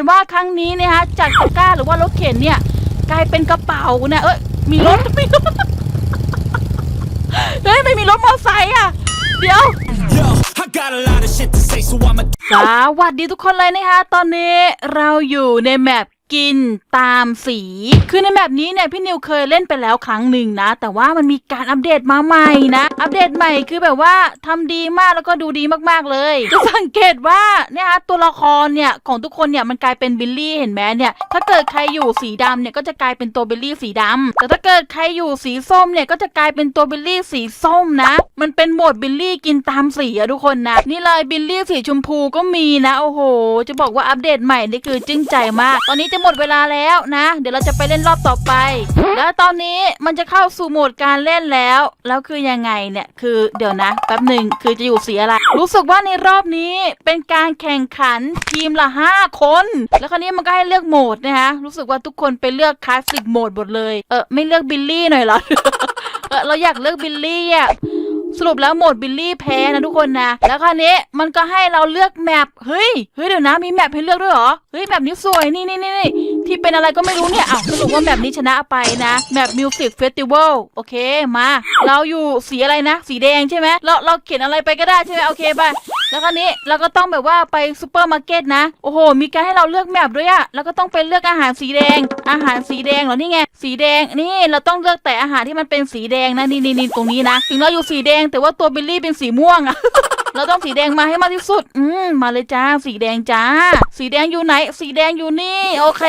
ตว่าครั้งนี้เนี่ยฮะจากตะกร้าหรือว่ารถเข็นเนี่ย กลายเป็นกระเป๋านะเอ้ยมีรถมีรถเฮ้ยไม่มีรถมอเตอร์ไซค์อะ เดี๋ยว Yo, I got a lot of shit to say, so I'ma สวัสดีทุกคนเลยนะคะ ตอนนี้เราอยู่ในแมป กินตามสี คือในแมปนี้เนี่ยพี่นิวเคยเล่นไปแล้วครั้งหนึ่งนะ แต่ว่ามันมีการอัปเดตมาใหม่นะ อัปเดตใหม่คือแบบว่าทำดีมากแล้วก็ดูดีมากๆเลยจะสังเกตว่าเนี่ยฮะตัวละครเนี่ยของทุกคนเนี่ยมันกลายเป็นบิลลี่เห็นไหมเนี่ยถ้าเกิดใครอยู่สีดำเนี่ยก็จะกลายเป็นตัวบิลลี่สีดำแต่ถ้าเกิดใครอยู่สีส้มเนี่ยก็จะกลายเป็นตัวบิลลี่สีส้มนะ มันเป็นโหมดบิลลี่กินตามสีอะทุกคนนะนี่เลยบิลลี่สีชมพูก็มีนะโอ้โห จะบอกว่าอัปเดตใหม่นี่คือจึ้งใจมาก ตอนนี้จะหมดเวลาแล้วนะ เดี๋ยวเราจะไปเล่นรอบต่อไป แล้วตอนนี้มันจะเข้าสู่โหมดการเล่นแล้ว แล้วคือยังไงเนี่ย คือเดี๋ยวนะแป๊บหนึ่งคือจะอยู่สีอะไร รู้สึกว่าในรอบนี้เป็นการแข่งขันทีมละ 5 คน แล้วคราวนี้มันก็ให้เลือกโหมดนะคะรู้สึกว่าทุกคนไปเลือกคลาสสิกโหมดหมดเลย เออไม่เลือกบิลลี่หน่อยเหรอ เออเราอยากเลือกบิลลี่อะ สรุปแล้วโหมดบิลลี่แพ้นะทุกคนนะ แล้วคราวนี้มันก็ให้เราเลือกแมปเฮ้ยเฮ้ยเดี๋ยวนะมีแมปให้เลือกด้วยเหรอเฮ้ยแมปนี้สวยนี่นี่นี่นี่ที่เป็นอะไรก็ไม่รู้เนี่ยอ้าวสรุปว่าแมปนี้ชนะไปนะแมปมิวสิกเฟสติวัลโอเคมา เราอยู่สีอะไรนะ สีแดงใช่ไหมเราเราเขียนอะไรไปก็ได้ใช่ไหมโอเคไป แล้วคราวนี้เราก็ต้องแบบว่าไปซูเปอร์มาร์เก็ตนะ โอ้โห มีการให้เราเลือกแมปด้วยอะแล้วก็ต้องไปเลือกอาหารสีแดง อาหารสีแดงเหรอ นี่ไง สีแดง นี่เราต้องเลือกแต่อาหารที่มันเป็นสีแดงนะนี่นี่นี่ตรงนี้นะ ถึงเราอยู่สีแดงแต่ว่าตัวบิลลี่เป็นสีม่วงอะเราต้องสีแดงมาให้มากที่สุด อืม มาเลยจ้า สีแดงจ้า สีแดงอยู่ไหน สีแดงอยู่นี่ โอเค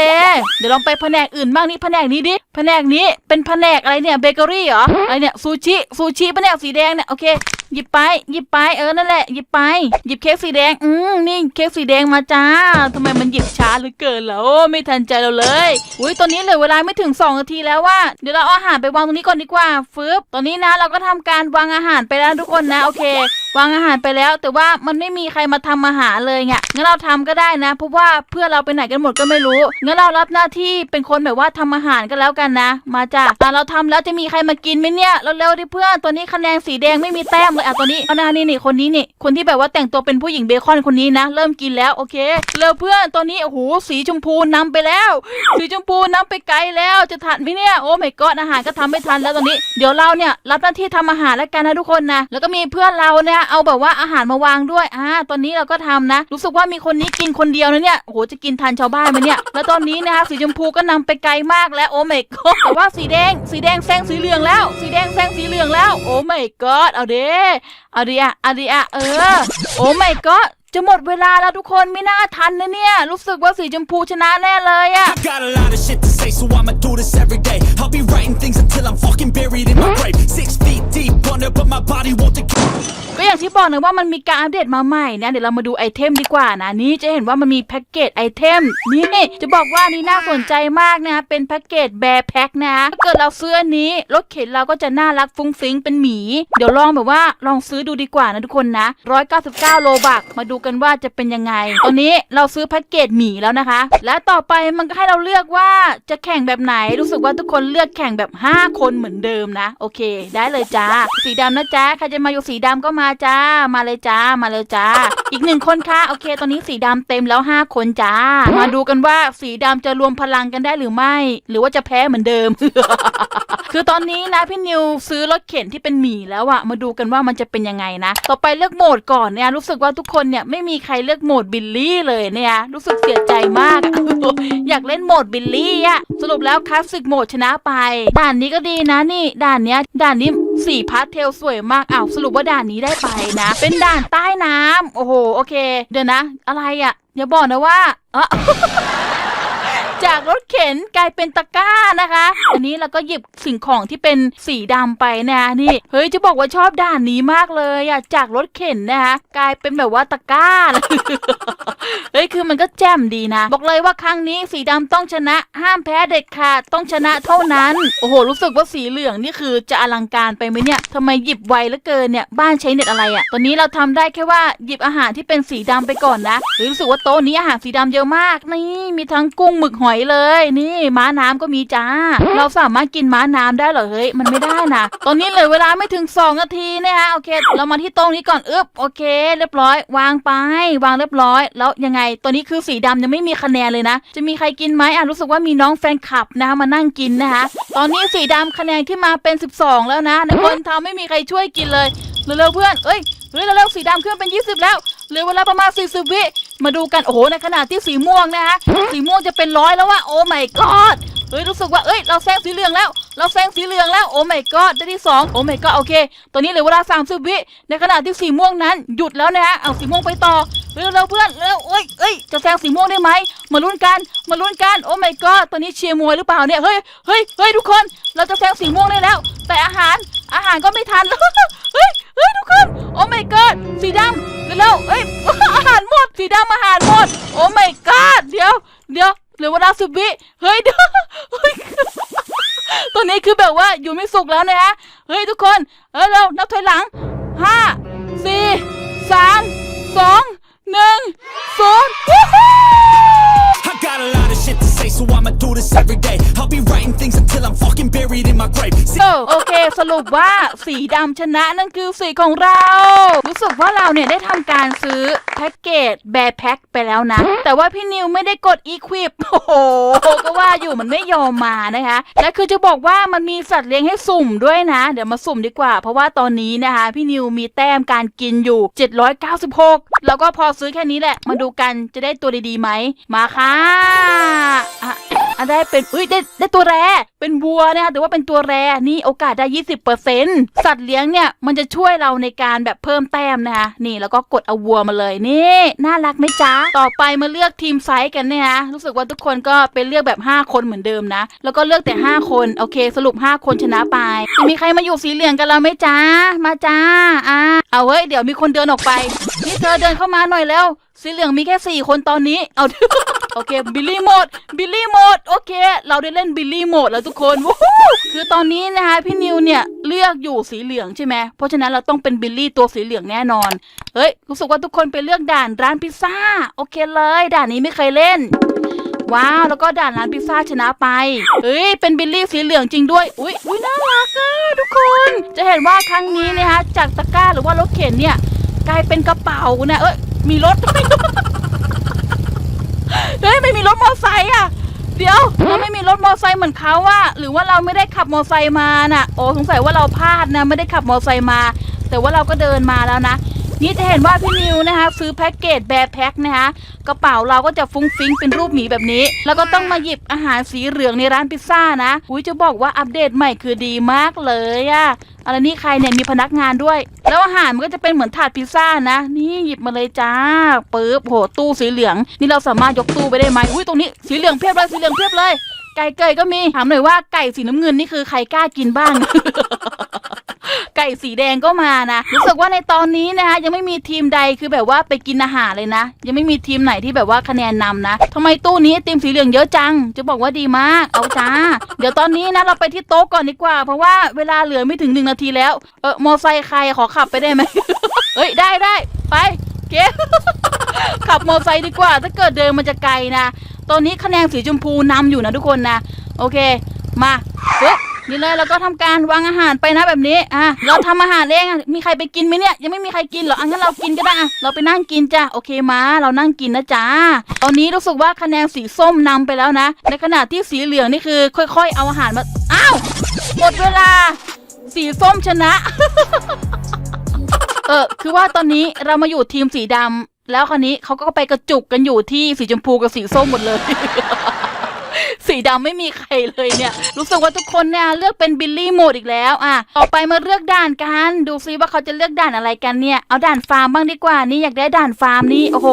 เดี๋ยวลองไปแผนกอื่นบ้างนี่แผนกนี้ดิ แผนกนี้เป็นแผนกอะไรเนี่ย เบเกอรี่เหรอ อะไรเนี่ย ซูชิ ซูชิแผนกสีแดงเนี่ย โอเค หยิบไป หยิบไป เออ นั่นแหละ หยิบไป หยิบเค้กสีแดง อืม นี่เค้กสีแดงมาจ้าทำไมมันหยิบช้าเหลือเกินแล้วไม่ทันใจเราเลย อุ้ยตอนนี้เหลือเวลาไม่ถึง 2 นาทีแล้วว่า เดี๋ยวเราเอาอาหารไปวางตรงนี้ก่อนดีกว่า ฟึบตอนนี้นะ เราก็ทำการวางอาหารไปแล้วทุกคนนะ โอเควางอาหารไปแล้ว แต่ว่ามันไม่มีใครมาทำอาหารเลยไงงั้นเราทำก็ได้นะเพราะว่าเพื่อนเราไปไหนกันหมดก็ไม่รู้งั้นเรารับหน้าที่เป็นคนแบบว่าทำอาหารกันแล้วกันนะ มาจ้ะอะเราทำแล้วจะมีใครมากินไหมเนี่ยเร็วๆดิเพื่อนตัวนี้คะแนนสีแดงไม่มีแต้มเลยอะตัวนี้เอาหนานี่นี่คนนี้นี่คนที่แบบว่าแต่งตัวเป็นผู้หญิงเบคอนคนนี้นะ เริ่มกินแล้วโอเคเร็วเพื่อนตัวนี้โอ้โหสีชมพูนำไปแล้ว สีชมพูนำไปไกลแล้วจะทันไหมเนี่ยโอ้ไม่ก็อาหารก็ทำไม่ทันแล้วตอนนี้ เดี๋ยวเราเนี่ยรับหน้าที่ทำอาหารแล้วกันนะทุกคนนะแล้วก็มีเพื่อนเราเนี่ยเอาแบบว่าอาหารมาวางด้วยอ่าตอนนี้เราก็ทำนะ รู้สึกว่ามีคนนี้กินคนเดียวนะเนี่ยโอ้โหจะกินทันชาวบ้านไหมเนี่ย แล้วตอนนี้นะคะสีชมพูก็นำไปไกลมากแล้วโอ้ไม่ก็แต่ว่าสีแดง สีแดงแซงสีเหลืองแล้ว สีแดงแซงสีเหลืองแล้ว โอ้ไม่ก็เอาเด้เอาดิอะเอาดิอะเออ โอ้ไม่ก็ จะหมดเวลาแล้วทุกคนไม่น่าทันนะเนี่ย รู้สึกว่าสีชมพูชนะแน่เลยอะ I got a lot of shit to say, so I'ma do this every day. I'll be writing things until I'm fucking buried in my grave. Six feet deep under, but my body won't decay. ก็อย่างที่บอกนะว่ามันมีการอัปเดตมาใหม่นะเดี๋ยวเรามาดูไอเทมดีกว่านะนี่จะเห็นว่ามันมีแพ็กเกจไอเทมนี่จะบอกว่านี่น่าสนใจมากนะเป็นแพ็กเกจแบร์แพ็คนะถ้าเกิดเราซื้ออันนี้รถเข็นเราก็จะน่ารักฟุ้งฟิ้งเป็นหมี เดี๋ยวลองแบบว่าลองซื้อดูดีกว่านะทุกคนนะ199โลบักมาดูกันว่าจะเป็นยังไง ตอนนี้เราซื้อแพ็กเกจหมีแล้วนะคะ และต่อไปมันก็ให้เราเลือกว่าจะแข่งแบบไหน รู้สึกว่าทุกคนเลือกแข่งแบบ 5 คนเหมือนเดิมนะ โอเค ได้เลยจ้า สีดำนะจ๊ะใครจะมาอยู่สีดำก็มาจ้า มาเลยจ้า มาเลยจ้า อีกหนึ่งคนค่ะ โอเค ตอนนี้สีดำเต็มแล้ว 5 คนจ้า มาดูกันว่าสีดำจะรวมพลังกันได้หรือไม่ หรือว่าจะแพ้เหมือนเดิม คือตอนนี้นะพี่นิวซื้อรถเข็นที่เป็นหมีแล้วอะมาดูกันว่ามันจะเป็นยังไงนะ ต่อไปเลือกโหมดก่อนเนี่ย รู้สึกว่าทุกคนเนี่ยไม่มีใครเลือกโหมดบิลลี่เลยเนี่ยรู้สึกเสียใจมาก อยากเล่นโหมดบิลลี่อะสรุปแล้วคลาสสิกโหมดชนะไป ด่านนี้ก็ดีนะนี่ ด่านเนี้ยด่านนี้สีพาสเทลสวยมากอ้าวสรุปว่าด่านนี้ได้ไปนะ เป็นด่านใต้น้ำโอ้โห โอเค เดี๋ยวนะ อะไรอะอย่าบอกนะว่าเออ จากรถเข็นกลายเป็นตะกร้านะคะ อันนี้เราก็หยิบสิ่งของที่เป็นสีดำไปนะนี่เฮ้ยจะบอกว่าชอบด่านนี้มากเลยอะจากรถเข็นนะคะกลายเป็นแบบว่าตะกร้าเฮ้ยคือมันก็แจ่มดีนะ บอกเลยว่าครั้งนี้สีดำต้องชนะ ห้ามแพ้เด็ดขาดต้องชนะเท่านั้นโอ้โห รู้สึกว่าสีเหลืองนี่คือจะอลังการไปไหมเนี่ยทำไมหยิบไวเหลือเกินเนี่ยบ้านใช้เน็ตอะไรอะตอนนี้เราทำได้แค่ว่าหยิบอาหารที่เป็นสีดำไปก่อนนะรู้สึกว่าโต๊ะนี้อาหารสีดำเยอะมากนี่มีทั้งกุ้งหมึกหอยอยเลย นี่ม้าน้ำก็มีจ้า เราสามารถกินม้าน้ำได้เหรอเฮ้ยมันไม่ได้นะตอนนี้เหลือเวลาไม่ถึง 2 นาทีนะคะโอเค เรามาที่ตรงนี้ก่อนอึ๊บโอเค เรียบร้อย วางไป วางเรียบร้อย แล้วยังไงตัวนี้คือสีดำยังไม่มีคะแนนเลยนะ จะมีใครกินไหมอะรู้สึกว่ามีน้องแฟนคลับนะคะมานั่งกินนะคะตอนนี้สีดำคะแนนขึ้นมาเป็น 12 แล้วนะในคนทำไม่มีใครช่วยกินเลยเร็วๆเพื่อนเอ้ยเฮ้ยเร็วๆสีดำขึ้นเป็น 20 แล้ว เหลือเวลาประมาณ 40 วิ มาดูกัน โอ้โห ในขณะที่สีม่วงนะคะสีม่วงจะเป็นร้อยแล้วว่าโอ้ my god เฮ้ยรู้สึกว่าเอ้ยเราแซงสีเหลืองแล้ว เราแซงสีเหลืองแล้วโอ้ my god ได้ที่สองโอ้ my god โอเค ตอนนี้เหลือเวลา 30 วิ ในขณะที่สีม่วงนั้นหยุดแล้วนะฮะ เอาสีม่วงไปต่อเร็วเร็วเพื่อนเร็วเอ้ยเอ้ยจะแซงสีม่วงได้ไหมมาลุ้นกัน มาลุ้นกันโอ้ my god ตอนนี้เชียร์มวยหรือเปล่าเนี่ย เฮ้ยเฮ้ยเฮ้ยทุกคน เราจะแซงสีม่วงได้แล้ว แต่อาหารอาหารก็ไม่ทันแล้วเฮ้ย ฮ้ยทุกคน โอ้ my god สีดำเร็วๆเอ้ยอาหารหมด สีดำอาหารหมด โอ้ my god เดี๋ยวเดี๋ยวเหลือเวลาสิบวิเฮ้ยเดี๋ยวตอนนี้คือแบบว่าอยู่ไม่สุกแล้วนะฮะ เฮ้ยทุกคน เออเรานับถอยหลังห้าสี่สามสองหนึ่งศูนย์ I got a lot of shit to say, so I'ma do this every day. I'll be writing things until I'm โอโอเคสรุปว่าสีดำชนะนั่นคือสีของเรา รู้สึกว่าเราเนี่ยได้ทำการซื้อแพ็กเกจแบร์แพ็คไปแล้วนะ แต่ว่าพี่นิวไม่ได้กด Equip โอ้โหก็ว่าอยู่มันไม่ยอมมานะคะ และคือจะบอกว่ามันมีสัตว์เลี้ยงให้สุ่มด้วยนะ เดี๋ยวมาสุ่มดีกว่า เพราะว่าตอนนี้นะคะ พี่นิวมีแต้มการกินอยู่ 796 แล้วก็พอซื้อแค่นี้แหละ มาดูกันจะได้ตัวดีๆไหมมาค่ะ อันได้เป็นอุ้ยได้ได้ตัวแรเป็นวัวนะคะแต่ว่าเป็นตัวแรนี่โอกาสได้20%สัตว์เลี้ยงเนี่ยมันจะช่วยเราในการแบบเพิ่มแต้มนะคะนี่แล้วก็กดเอาวัวมาเลยนี่น่ารักไหมจ๊ะต่อไปมาเลือกทีมไซส์กันนี่ยนะรู้สึกว่าทุกคนก็เป็นเลือกแบบ 5 คนเหมือนเดิมนะ แล้วก็เลือกแต่ 5 คนโอเค สรุป 5 คนชนะไปจะมีใครมาอยู่สีเหลืองกันแล้วไหมจ๊ะมาจ้าอะเอาเว้ยเดี๋ยวมีคนเดินออกไปนี่เธอเดินเข้ามาหน่อยแล้ว สีเหลืองมีแค่สี่คนตอนนี้ เอา โอเค บิลลี่หมด บิลลี่หมด โอเค เราได้เล่นบิลลี่หมดแล้วทุกคนวู้คือตอนนี้นะคะพี่นิวเนี่ยเลือกอยู่สีเหลืองใช่ไหม เพราะฉะนั้นเราต้องเป็นบิลลี่ตัวสีเหลืองแน่นอน เฮ้ย รู้สึกว่าทุกคนไปเลือกด่านร้านพิซซ่า โอเคเลย ด่านนี้ไม่เคยเล่น ว้าว แล้วก็ด่านร้านพิซซ่าชนะไป เฮ้ย เป็นบิลลี่สีเหลืองจริงด้วย อุ้ยอุ้ยน่ารักอะทุกคน จะเห็นว่าครั้งนี้นะคะจากตะกร้าหรือว่ารถเข็นเนี่ยกลายเป็นกระเป๋านะเอ้ย มีรถเฮ้ยไม่มีรถมอไซค์อะ เดี๋ยวเราไม่มีรถมอไซค์เหมือนเขาว่า หรือว่าเราไม่ได้ขับมอไซค์มาน่ะ โอ้สงสัยว่าเราพลาดนะ ไม่ได้ขับมอไซค์มา แต่ว่าเราก็เดินมาแล้วนะ นี่จะเห็นว่าพี่นิวนะคะซื้อแพ็กเกจแบร์แพ็คนะคะกระเป๋าเราก็จะฟุ้งฟิ้งเป็นรูปหมีแบบนี้ แล้วก็ต้องมาหยิบอาหารสีเหลืองในร้านพิซซ่านะอุ้ยจะบอกว่าอัปเดตใหม่คือดีมากเลยอะอะไรนี่ใครเนี่ยมีพนักงานด้วย แล้วอาหารมันก็จะเป็นเหมือนถาดพิซซ่านะ นี่หยิบมาเลยจ้าปึ๊บโหตู้สีเหลือง นี่เราสามารถยกตู้ไปได้ไหมอุ้ยตรงนี้สีเหลืองเพียบเลยสีเหลืองเพียบเลย ไก่เกยก็มีถามหน่อยว่าไก่สีน้ำเงินนี่คือใครกล้ากินบ้าง ไก่สีแดงก็มานะรู้สึกว่าในตอนนี้นะคะยังไม่มีทีมใดคือแบบว่าไปกินอาหารเลยนะ ยังไม่มีทีมไหนที่แบบว่าคะแนนนำนะทำไมตู้นี้ทีมสีเหลืองเยอะจัง จะบอกว่าดีมากเอาจ้า เดี๋ยวตอนนี้นะเราไปที่โต๊ะก่อนดีกว่า เพราะว่าเวลาเหลือไม่ถึงหนึ่งนาทีแล้วเออมอไซค์ใครขอขับไปได้ไหมเฮ้ยได้ได้ไปเก๋ขับมอไซค์ดีกว่า ถ้าเกิดเดินมันจะไกลนะ ตอนนี้คะแนนสีชมพูนำอยู่นะทุกคนนะ โอเค มา นี่เลยเราก็ทำการวางอาหารไปนะแบบนี้อะเราทำอาหารเองอะมีใครไปกินไหมเนี่ยยังไม่มีใครกินเหรออังั้นเรากินก็ได้อะเราไปนั่งกินจ้ะโอเคมาเรานั่งกินนะจ๊ะตอนนี้รู้สึกว่าคะแนนสีส้มนำไปแล้วนะ ในขณะที่สีเหลืองนี่คือ ค่อย ๆ เอาอาหารมาอ้าวหมดเวลา สีส้มชนะเออคือว่าตอนนี้เรามาอยู่ทีมสีดำแล้วคราวนี้เขาก็ไปกระจุกกันอยู่ที่สีชมพูกับสีส้มหมดเลย สีดำไม่มีใครเลยเนี่ย รู้สึกว่าทุกคนเนี่ยเลือกเป็นบิลลี่โหมดอีกแล้วอะต่อไปมาเลือกด่านกัน ดูซิว่าเขาจะเลือกด่านอะไรกันเนี่ย เอาด่านฟาร์มบ้างดีกว่า นี่อยากได้ด่านฟาร์มนี่ โอ้โห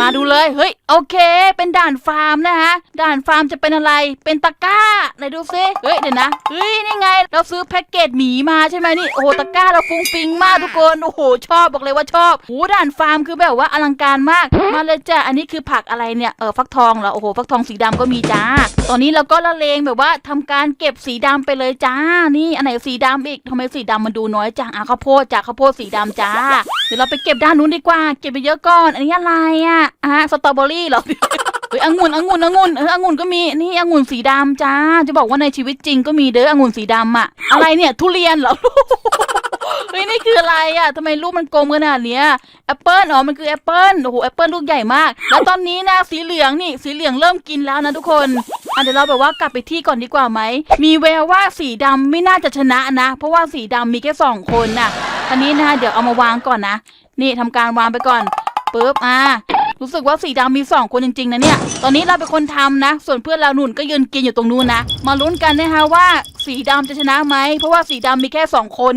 มาดูเลย เฮ้ย โอเค เป็นด่านฟาร์มนะฮะด่านฟาร์มจะเป็นอะไร เป็นตะกร้า ไหนดูซิ เฮ้ย เดี๋ยวนะ เฮ้ย นี่ไง เราซื้อแพ็กเกจหมีมาใช่ไหมนี่ โอ้โห ตะกร้าเราฟุ้งฟิงมากทุกคน โอ้โห ชอบ บอกเลยว่าชอบโอ้ด่านฟาร์มคือแบบว่าอลังการมาก มาเลยจ้ะ อันนี้คือผักอะไรเนี่ย เออ ฟักทองเหรอ โอ้โห ฟักทองสีดำก็มีจ้า ตอนนี้เราก็ละเลงแบบว่าทำการเก็บสีดำไปเลยจ้า นี่อันไหนสีดำอีกทำไมสีดำมันดูน้อยจังอะข้าวโพดจ้ะข้าวโพดสีดำจ้า เดี๋ยวเราไปเก็บด้านนู้นดีกว่า เก็บไปเยอะก่อน อันนี้อะไรอะอะสตรอเบอรี่เหรอเอ้ยองุ่นองุ่นองุ่นเออองุ่นก็มีนี่องุ่นสีดำจ้า จะบอกว่าในชีวิตจริงก็มีเด้อองุ่นสีดำอะอะไรเนี่ย ทุเรียนเหรอ เฮ้ยนี่คืออะไรอะทำไมลูกมันกลมขนาดเนี้ยแอปเปิลอ๋อมันคือแอปเปิลโอ้โหแอปเปิลลูกใหญ่มาก แล้วตอนนี้นะสีเหลืองนี่สีเหลืองเริ่มกินแล้วนะทุกคนอะเดี๋ยวเราแบบว่ากลับไปที่ก่อนดีกว่าไหมมีแววว่าสีดำไม่น่าจะชนะนะ เพราะว่าสีดำมีแค่สองคนน่ะอันนี้นะคะเดี๋ยวเอามาวางก่อนนะ นี่ทำการวางไปก่อนปึ๊บอะ รู้สึกว่าสีดำมีสองคนจริงๆนะเนี่ย ตอนนี้เราเป็นคนทำนะ ส่วนเพื่อนเราหนุนก็ยืนกินอยู่ตรงนู้นนะ มาลุ้นกันนะคะว่าสีดำจะชนะไหม เพราะว่าสีดำมีแค่สองคน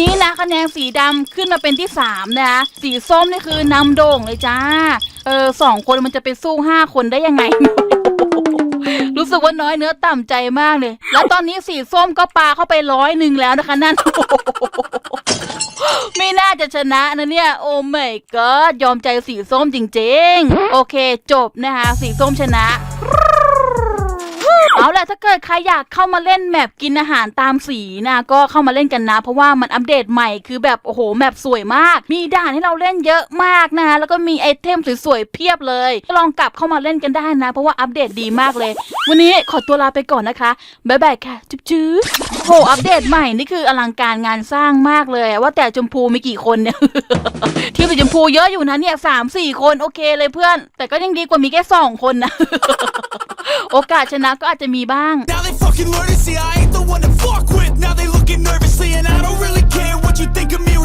นี้นะคะแนนสีดำขึ้นมาเป็นที่สามนะคะ สีส้มนี่คือนำโด่งเลยจ้า เออสองคนมันจะไปสู้ห้าคนได้ยังไง รู้สึกว่าน้อยเนื้อต่ำใจมากเลย แล้วตอนนี้สีส้มก็ปลาเข้าไปร้อยหนึ่งแล้วนะคะ นั่น ไม่น่าจะชนะนะเนี่ย โอ้ไม่ก็ยอมใจสีส้มจริง ๆ โอเค จบนะคะ สีส้มชนะ เอาแหละถ้าเกิดใครอยากเข้ามาเล่นแมปกินอาหารตามสีนะก็เข้ามาเล่นกันนะ เพราะว่ามันอัปเดตใหม่คือแบบโอ้โหแมปสวยมาก มีด่านให้เราเล่นเยอะมากนะคะแล้วก็มีไอเทมสวยๆเพียบเลยลองกลับเข้ามาเล่นกันได้นะ เพราะว่าอัปเดตดีมากเลย วันนี้ขอตัวลาไปก่อนนะคะบ๊ายบายค่ะจุ๊บจุ๊บ โห อัปเดตใหม่ นี่คืออลังการงานสร้างมากเลย ว่าแต่ชมพูมีกี่คนเนี่ย ทีมสีชมพูเยอะอยู่นะเนี่ยสามสี่คนโอเคเลยเพื่อน แต่ก็ยังดีกว่ามีแค่สองคนนะ โอกาสชนะก็อาจจะมีบ้าง Now they fucking learn to see I ain't the one to fuck with. Now they looking nervously, and I don't really care what you think of me.